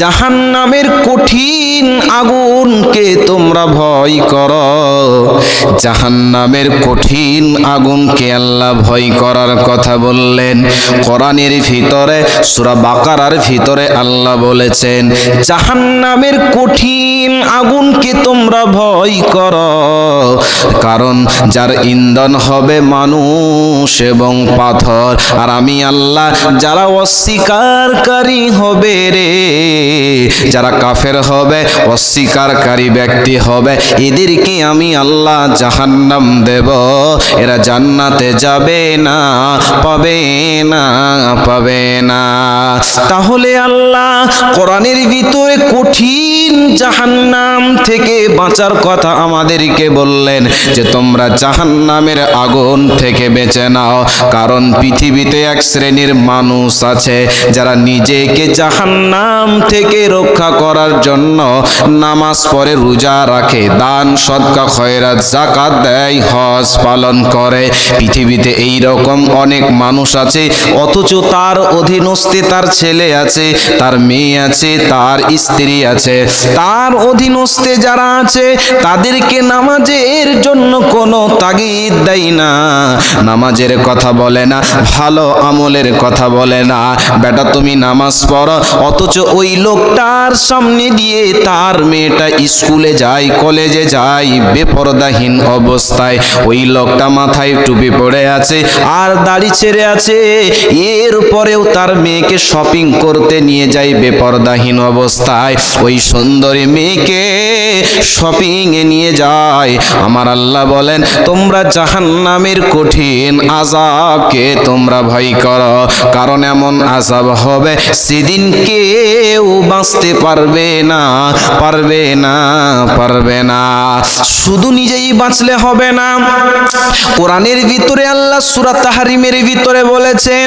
জাহান নামের কঠিন আগুনকে তোমরা ভয় করো। জাহান নামের কঠিন আগুনকে আল্লাহ ভয় করার কথা বললেন। কোরআনের ভিতরে, সূরা বাকারার ভিতরে আল্লাহ বলেছেন জাহান নামের কঠিন আগুনকে তোমরা ভয় করো, কারণ যার ইন্ধন হবে মানুষ এবং পাথর। আর আমি আল্লাহ, যারা অস্বীকারী হবে রে যারা কাফের হবে, অস্বীকারী ব্যক্তি হবে, এদেরকে আমি আল্লাহ জাহান্নাম দেব। এরা জান্নাতে যাবে না, পাবে না। পাবে না। তাহলে আল্লাহ কোরআনের ভিতরে কঠিন জাহান্নাম থেকে বাঁচার কথা আমাদেরকে বললেন যে, তোমরা জাহান্নামের আগুন থেকে বেঁচে নাও। কারণ পৃথিবীতে এক শ্রেণির মানুষ আছে, যারা নিজেকে জাহান্নাম থেকে রক্ষা করার জন্য নামাজ পড়ে রোজা রাখে, দান, সদকা, খয়রাত জাকাত দেয়, হজ পালন করে। পৃথিবীতে এই রকম অনেক মানুষ আছে, অথচ তার অধীনস্থে তার ছেলে আছে, তার মেয়ে আছে, তার স্ত্রী আছে। তার অধীনস্থে যারা আছে, তাদেরকে নামাজের জন্য কোনো তাগিদ দেয় না। নামাজের কথা বলে না, ভালো আমলের কথা বলে না। বেটা, তুমি নামাজ পড়ো, অথচ ওই লোকটার সামনে দিয়ে তার মেয়েটা স্কুলে যায়, কলেজে যায়, বেপরদাহীন অবস্থায়। ওই লোকটা মাথায় টুপি পড়ে আছে, আর দাড়ি ছেড়ে আছে। এর পরেও তার মেয়েকে শপিং করতে নিয়ে যায় বেপরদাহীন অবস্থায়। ওই সুন্দরী মেয়েকে শপিং এ নিয়ে যায়। আমার আল্লাহ বলেন, তোমরা জাহান্নামের কঠিন আজাবকে তোমরা ভয় করো, কারণ এমন আজাব হবে সেদিন কেউ বাঁচতে পারবে না পারবে না পারবে না। শুধু নিজেই বাঁচলে হবে না। কোরআনের ভিতরে আল্লাহ সূরা তাহরিমের ভিতরে বলেছেন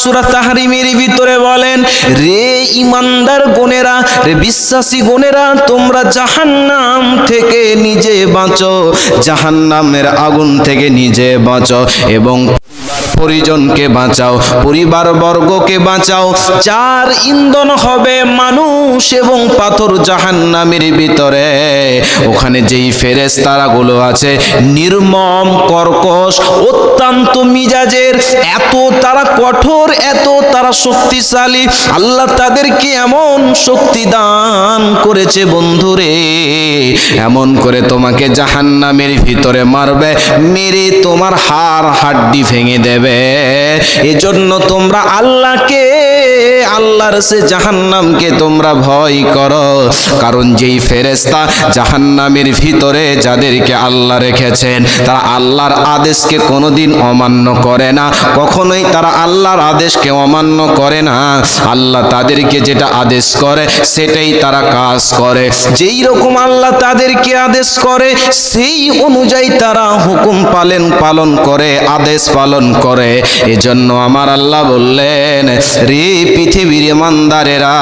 সূরা তাহরিমের ভিতরে বলেন, রে ইমানদার গোনেরা রে বিশ্বাসী গোনেরা তোমরা জাহান্নাম থেকে নিজে বাঁচো, জাহান্নামের আগুন থেকে নিজে বাঁচো এবং পরিজনকে বাঁচাও পরিবার বর্গকে বাঁচাও। যার ইন্ধন হবে মানুষ এবং পাথর জাহান্নামের ভিতরে। ওখানে যেই ফেরেস্তারাগুলো আছে, নির্মম, কর্কশ, অত্যন্ত মিজাজের, এত তারা কঠোর, এত তারা শক্তিশালী, আল্লাহ তাদেরকে এমন শক্তি দান করেছে বন্ধুরে। এমন করে তোমাকে জাহান্নামের ভিতরে মারবে, মেরে তোমার হাড় হাড্ডি ভেঙে দেবে। এজন্য তোমরা আল্লাহকে আল্লাহর সে জাহান্নামকে তোমরা ভয় করো। কারণ যেই ফেরেস্তা জাহান্নামের ভিতরে যাদেরকে আল্লাহ রেখেছেন, তারা আল্লাহর আদেশকে কোনোদিন অমান্য করে না। কখনোই তারা আল্লাহর আদেশকে অমান্য করে না। আল্লাহ তাদেরকে যেটা আদেশ করে, সেটাই তারা কাজ করে। যেই রকম আল্লাহ তাদেরকে আদেশ করে, সেই অনুযায়ী তারা হুকুম পালন পালন করে, আদেশ পালন করে। এজন্য আমার আল্লাহ বললেন, রে পৃথিবীর ইমানদারেরা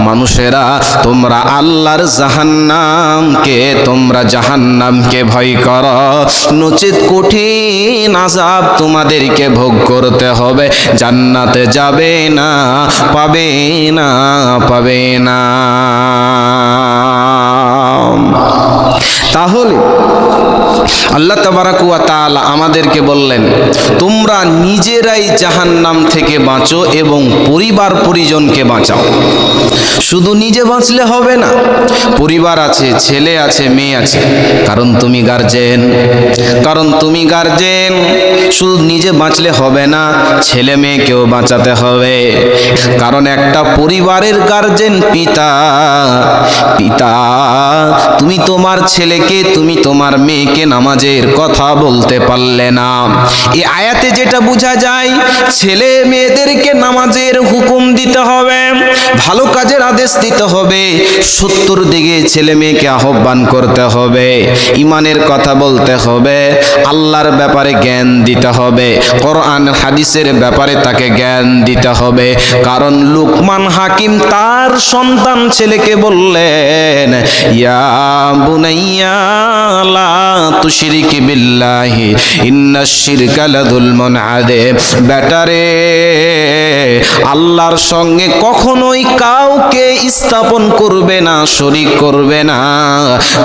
মানুষেরা, তোমরা আল্লাহর জাহান্নামকে, তোমরা জাহান্নামকে ভয় করো। নচিত কঠিন আজাব তোমাদেরকে ভোগ করতে হবে। জান্নাতে যাবে না, পাবে না পাবে না। তাহলে আল্লাহ তাবারাকুয়া তাআলা আমাদেরকে বললেন, তোমরা নিজেরাই জাহান্নাম থেকে বাঁচো এবং পরিবার পরিজনকে বাঁচাও। শুধু নিজে বাঁচলে হবে না, পরিবার আছে, ছেলে আছে, মেয়ে আছে। কারণ তুমি গার্জেন কারণ তুমি গার্জেন শুধু নিজে বাঁচলে হবে না, ছেলে মেয়েকেও বাঁচাতে হবে। কারণ একটা পরিবারের গার্জেন পিতা পিতা, তুমি তোমার ছেলেকে তুমি তোমার মেয়েকে নামাজের কথা বলতে পারলে না? এই আয়াতে যেটা বোঝা যায়, ছেলে মেয়েদেরকে নামাজের হুকুম দিতে হবে, ভালো কাজের আদেশ দিতে হবে সত্যর দিকে ছেলে মেয়েকে আহ্বান করতে হবে, ইমানের কথা বলতে হবে, আল্লাহর ব্যাপারে জ্ঞান দিতে হবে, কোরআন, হাদিসের ব্যাপারে তাকে জ্ঞান দিতে হবে। কারণ লুকমান হাকিম তার সন্তান ছেলেকে বললেন, ইয়া বুনাইয়া লা তুশরিকি বিল্লাহি ইন্নাশ শিরকা লাযুলমুন আযীম আল্লাহর সঙ্গে কখনোই কাউকে স্থাপন করবে না, শরিক করবে না।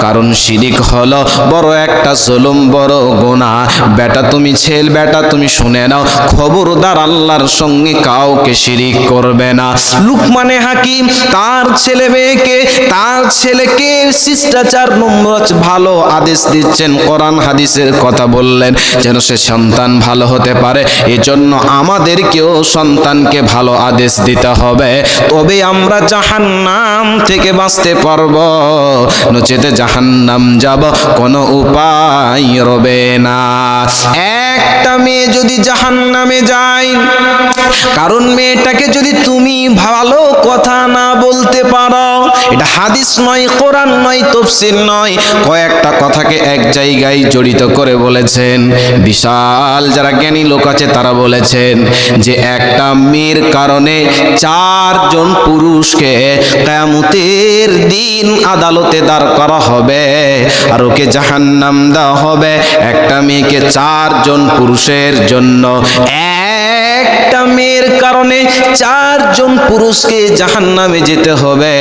কারণ শিরিক হলো বড় একটা জুলুম, বড় গোনা বেটা তুমি ছেল, বেটা তুমি শুনে নাও, খবরদার আল্লাহর সঙ্গে কাউকে শিরিক করবে না। লুকমানে হাকিম, তার ছেলে মেয়েকে, তার ছেলেকে শিষ্টাচার নম্র ভালো আদেশ দিচ্ছেন, কোরআন হাদিসের কথা বললেন, যেন সে সন্তান ভালো হতে পারে। এজন্য আমাদেরকেও সন্তানকে ভালো আদেশ দিতে হবে। তবে আমরা জাহান্নাম থেকে বাঁচতে পারব। নচেতে জাহান্নাম যাব, কোনো উপায় রবে না। একটা মেয়ে যদি জাহান্নামে যায়, কারণ মেয়েটাকে যদি তুমি ভালো কথা না বলতে পারো এটা হাদিস নয়, কোরআন নয়, তফসির নয়। কয়েকটা কথাকে এক জায়গায় জড়িত করে বলেছেন। বিশাল যারা জ্ঞানী লোক আছে, তারা বলেছেন যে একটা মেয়ের কারণে চারজন পুরুষকে কেয়ামতের দিন আদালতে দাঁড় করা হবে আর ওকে জাহান্নাম দেওয়া হবে। একটা মেয়েকে চারজন পুরুষের জন্য, একটা মেয়ের কারণে চারজন পুরুষকে জাহান্নামে যেতে হবে।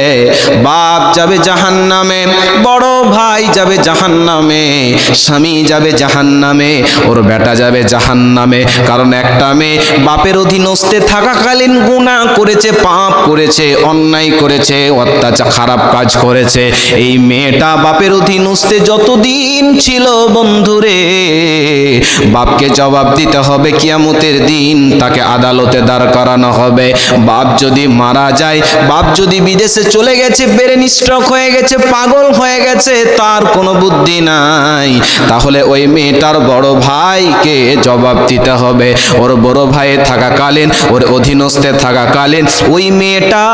বাপ যাবে জাহান্নামে, বড় ভাই যাবে জাহান্নামে, স্বামী যাবে জাহান্নামে, ওর বেটা যাবে জাহান্নামে। কারণ একটা মেয়ে বাপের অধীনস্থে থাকাকালীন গুণা করেছে, পাপ করেছে, অন্যায় করেছে, অত্যাচার, খারাপ কাজ করেছে। এই মেয়েটা বাপের অধীনস্থে যতদিন ছিল বন্ধুরে, বাপকে জবাব দিতে হবে কিয়ামতের দিন, তাকে আদালতে দাঁড় করানো হবে। বাপ যদি মারা যায়, বাপ যদি বিদেশে চলে গেছে ব্রেন স্ট্রোক হয়ে গেছে, পাগল হয়ে গেছে, তার কোনো বুদ্ধি নাই। তাহলে ওই মেয়েটার বড় ভাইকে জবাব দিতে হবে। ওর বড় ভাইয়ে থাকাকালীন, ওর অধীনস্থে থাকাকালীন, ওই মেয়েটা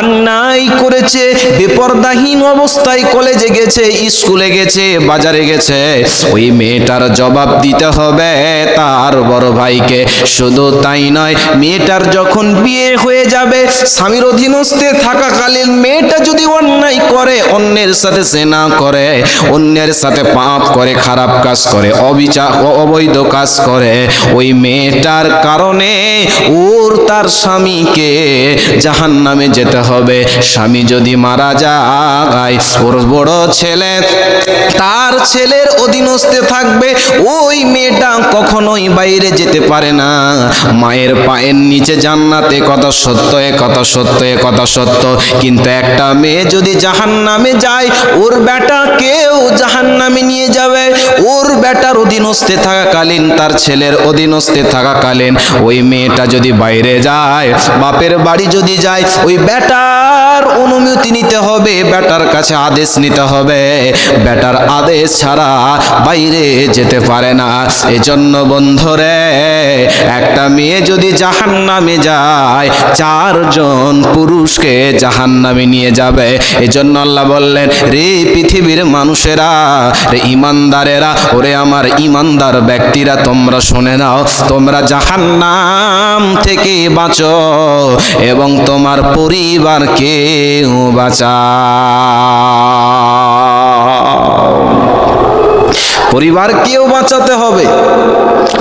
অন্যায় করেছে, বেপরদাহীন অবস্থায় কলেজে গেছে, স্কুলে গেছে, বাজারে গেছে। ওই মেয়েটার জবাব দিতে হবে তার বড় ভাইকে। শুধু তাই নয় মেয়েটার যখন বিয়ে হয়ে যাবে, স্বামীর অধীনস্থে থাকাকালীন মেয়েটা যদি অন্যায় করে, অন্যের সাথে সে না করে, অন্যের সাথে পাপ করে, খারাপ কাজ করে অবিচার অবৈধ কাজ করে, ওই মেয়েটার কারণে ওর তার স্বামীকে জাহান নামে যেতে হবে। স্বামী যদি মারা যায়, ওর বড় ছেলে তার ছেলের অধীনস্থে থাকবে, ওই মেয়েটা কখনোই বাইরে যেতে পারে না। মায়ের পায়ের নিচে জান্নাতে কত সত্য, এ কত সত্য, এ কত সত্য। কিন্তু একটা মেয়ে যদি জাহান নামে যায়, ওর বেটা কেউ জাহান নামে নিয়ে যাবে। ওর বেটার অধীনস্থে থাকাকালীন, তার ছেলের অধীনস্থে থাকাকালীন, ওই মেয়েটা যদি বাইরে যায়, বাপের বাড়ি যদি যায়, ওই বেটার অনুমতি নিতে হবে, বেটার কাছে আদেশ নিতে হবে। বেটার আদেশ ছাড়া বাইরে যেতে পারে না। এজন্য বন্ধুরে, একটা মেয়ে যদি জাহান নামে যায়। চারজন পুরুষকে জাহান নামে নিয়ে যাবে। এজন্য আল্লাহ বললেন, রে পৃথিবীর মানুষেরা, রে ইমানদারেরা, ওরে আমার ইমানদার ব্যক্তিরা, তোমরা শুনে নাও, তোমরা জাহান্নাম থেকে বাঁচো এবং তোমার পরিবারকেও বাঁচাও। পরিবারকেও বাঁচাতে হবে।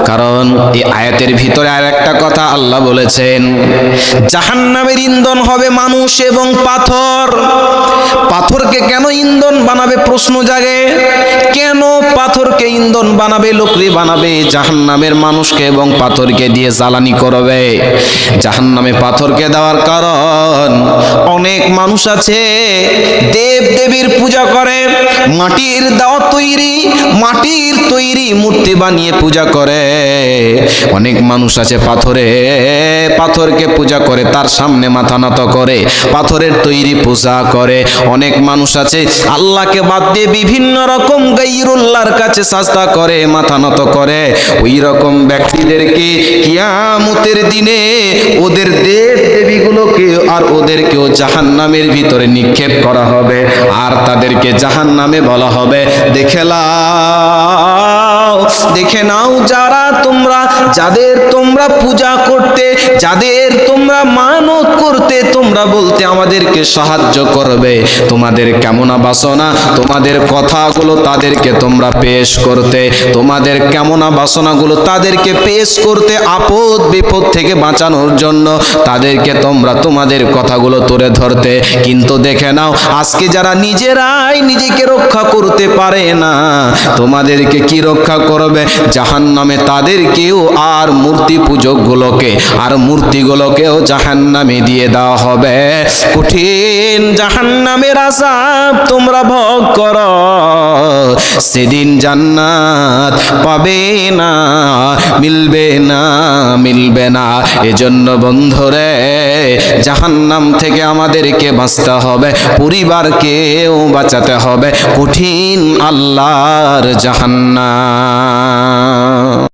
কারণ এই আয়াতের ভিতরে আর একটা কথা আল্লাহ বলেছেন জাহান্নামের ইন্ধন হবে মানুষ এবং পাথর। পাথরকে কেন ইন্ধন বানাবে প্রশ্ন জাগে। কেন পাথরকে ইন্ধন বানাবে, লোকরি বানাবে, জাহান্নামের মানুষকে এবং পাথরকে দিয়ে জ্বালানি করবে। জাহান্নামে পাথরকে দেওয়ার কারণ, অনেক মানুষ আছে দেব দেবীর পূজা করে, মাটির দাও তৈরি, মাটির তৈরি মূর্তি বানিয়ে পূজা করে। অনেক মানুষ আছে পাথরে, পাথরকে পূজা করে, তার সামনে মাথা নত করে, পাথরের তৈরি পূজা করে। অনেক অনেক মানুষ আছে, আল্লাহকে বাদ দিয়ে বিভিন্ন রকম গাইরুল্লাহর কাছে সাজদা করে, মাথা নত করে। ওই রকম ব্যক্তিদেরকে কিয়ামতের দিনে ওদের দেব দেবীগুলোকে আর ওদেরকেও জাহান্নামের ভিতরে নিক্ষেপ করা হবে, আর তাদেরকে জাহান্নামে বলা হবে, দেখে লাও দেখে নাও যারা তোমরা, যাদের তোমরা পূজা করতে, যাদের তোমরা মানত করতে, তোমরা বলতে আমাদেরকে সাহায্য করবে। তোমাদের কেমন বাসনা তোমাদের কথাগুলো তাদেরকে তোমরা পেশ করতে। তোমাদের কেমন বাসনাগুলো তাদেরকে পেশ করতে আপদ বিপদ থেকে বাঁচানোর জন্য তাদেরকে তোমরা তোমাদের কথাগুলো তুলে ধরতে। কিন্তু দেখে নাও, আজকে যারা নিজেরাই নিজেকে রক্ষা করতে পারে না, তোমাদেরকে কি রক্ষা করবে? জাহান নামে তাদেরকেও আর মূর্তি পূজকগুলোকে, আর মূর্তিগুলোকেও জাহান নামে দিয়ে দেওয়া হবে। কঠিন জাহান নামের আসাব তোমরা ভোগ করো। সেদিন জান্নাত পাবে না, মিলবে না মিলবে না। এজন্য বন্ধুরে, জাহান্নাম থেকে আমাদেরকে বাঁচতে হবে, পরিবারকেও বাঁচাতে হবে। কঠিন আল্লাহর জাহান্নাম।